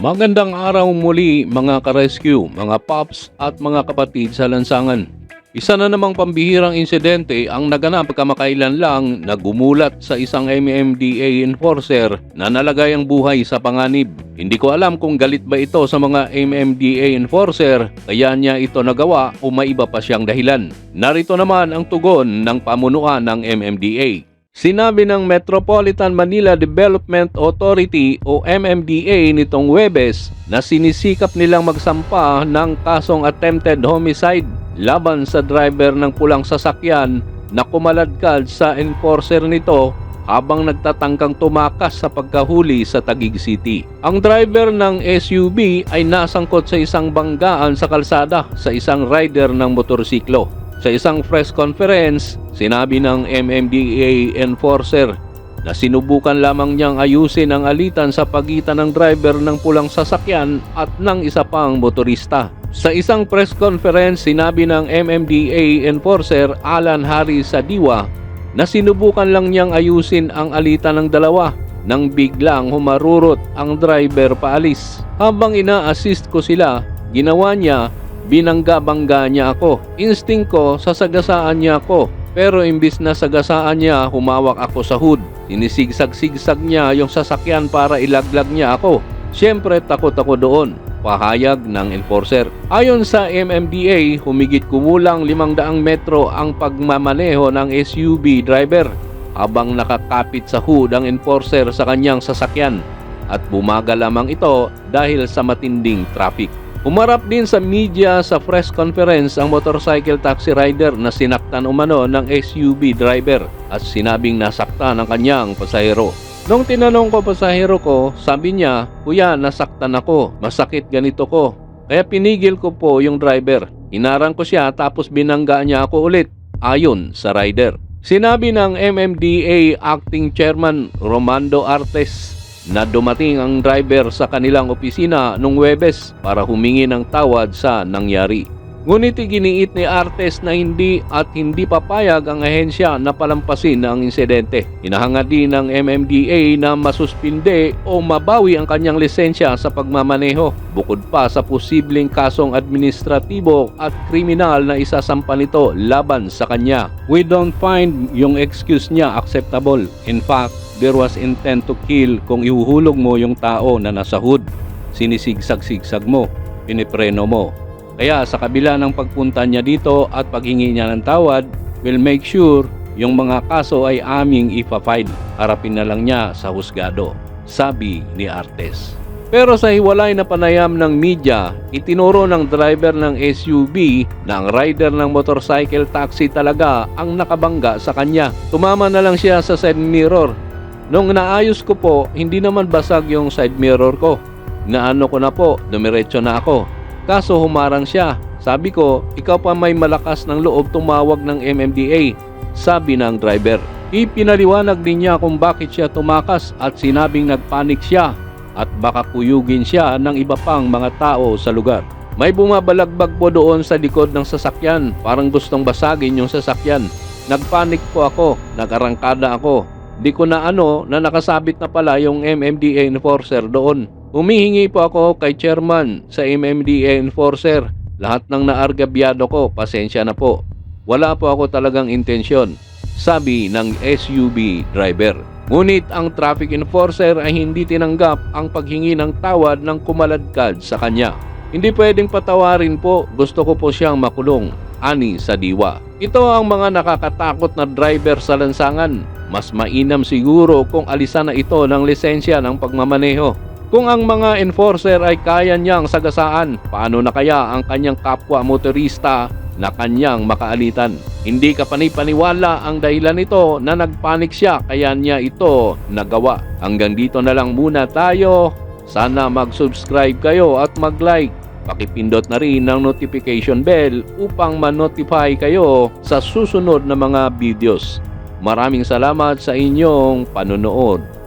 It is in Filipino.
Magandang araw muli mga ka-rescue, mga paps at mga kapatid sa lansangan. Isa na namang pambihirang insidente ang naganap kamakailan lang na gumulat sa isang MMDA enforcer na nalagay ang buhay sa panganib. Hindi ko alam kung galit ba ito sa mga MMDA enforcer kaya niya ito nagawa o may iba pa siyang dahilan. Narito naman ang tugon ng pamunuan ng MMDA. Sinabi ng Metropolitan Manila Development Authority o MMDA nitong Webes na sinisikap nilang magsampa ng kasong attempted homicide laban sa driver ng pulang sasakyan na kumaladkad sa enforcer nito habang nagtatangkang tumakas sa pagkahuli sa Taguig City. Ang driver ng SUV ay nasangkot sa isang banggaan sa kalsada sa isang rider ng motorsiklo. Sa isang press conference, sinabi ng MMDA enforcer na sinubukan lamang niyang ayusin ang alitan sa pagitan ng driver ng pulang sasakyan at ng isa pang motorista. Sa isang press conference, sinabi ng MMDA enforcer Alan Harris Sadiwa na sinubukan lang niyang ayusin ang alitan ng dalawa nang biglang humarurot ang driver paalis. Habang ina-assist ko sila, ginawa niya binangga-bangga niya ako. Instinct ko, sasagasaan niya ako. Pero imbis na sagasaan niya, humawak ako sa hood. Sinisigsag-sigsag niya yung sasakyan para ilaglag niya ako. Siyempre takot ako doon. Pahayag ng enforcer. Ayon sa MMDA, humigit kumulang 500 metro ang pagmamaneho ng SUV driver habang nakakapit sa hood ang enforcer sa kanyang sasakyan at bumagal lamang ito dahil sa matinding traffic. Umarap din sa media sa press conference ang motorcycle taxi rider na sinaktan umano ng SUV driver at sinabing nasaktan ang kanyang pasahero. Nung tinanong ko pasahero ko, sabi niya, Kuya, nasaktan ako, masakit ganito ko. Kaya pinigil ko po yung driver. Inarang ko siya tapos binangga niya ako ulit, ayon sa rider. Sinabi ng MMDA Acting Chairman Romando Artes na dumating ang driver sa kanilang opisina nung Webes para humingi ng tawad sa nangyari. Ngunit iginiit ni Artes na hindi at hindi papayag ang ahensya na palampasin ang insidente. Inahangad din ng MMDA na masuspinde o mabawi ang kanyang lisensya sa pagmamaneho bukod pa sa posibleng kasong administratibo at kriminal na isasampa nito laban sa kanya. We don't find yung excuse niya acceptable. In fact, there was intent to kill kung ihuhulog mo yung tao na nasa hood. Sinisigsag-sigsag mo, pinipreno mo. Kaya sa kabila ng pagpunta niya dito at paghingi niya ng tawad, we'll make sure yung mga kaso ay aming ipa-file. Harapin na lang niya sa husgado, sabi ni Artes. Pero sa hiwalay na panayam ng media, itinuro ng driver ng SUV na ang rider ng motorcycle taxi talaga ang nakabangga sa kanya. Tumama na lang siya sa side mirror Nung naayos ko po, hindi naman basag yung side mirror ko. Naano ko na po, dumiretso na ako. Kaso humarang siya. Sabi ko, ikaw pa may malakas ng loob tumawag ng MMDA. Sabi ng driver. Ipinaliwanag din niya kung bakit siya tumakas at sinabing nagpanik siya at baka kuyugin siya ng iba pang mga tao sa lugar. May bumabalagbag po doon sa likod ng sasakyan, parang gustong basagin yung sasakyan. Nagpanik po ako, nagarangkada ako, Di ko na ano na nakasabit na pala yung MMDA enforcer doon. Humihingi po ako kay chairman sa MMDA enforcer. Lahat ng naargabyado ko, pasensya na po. Wala po ako talagang intensyon, sabi ng SUV driver. Ngunit ang traffic enforcer ay hindi tinanggap ang paghingi ng tawad ng kumaladkad sa kanya. Hindi pwedeng patawarin po, gusto ko po siyang makulong, ani sa diwa. Ito ang mga nakakatakot na driver sa lansangan mas mainam siguro kung alisan na ito ng lisensya ng pagmamaneho. Kung ang mga enforcer ay kaya niyang sagasaan, paano na kaya ang kanyang kapwa motorista na kanyang makaalitan? Hindi ka panipaniwala ang dahilan nito na nagpanik siya kaya niya ito nagawa. Hanggang dito na lang muna tayo. Sana mag-subscribe kayo at mag-like. Pakipindot na rin ang notification bell upang ma-notify kayo sa susunod na mga videos. Maraming salamat sa inyong panonood.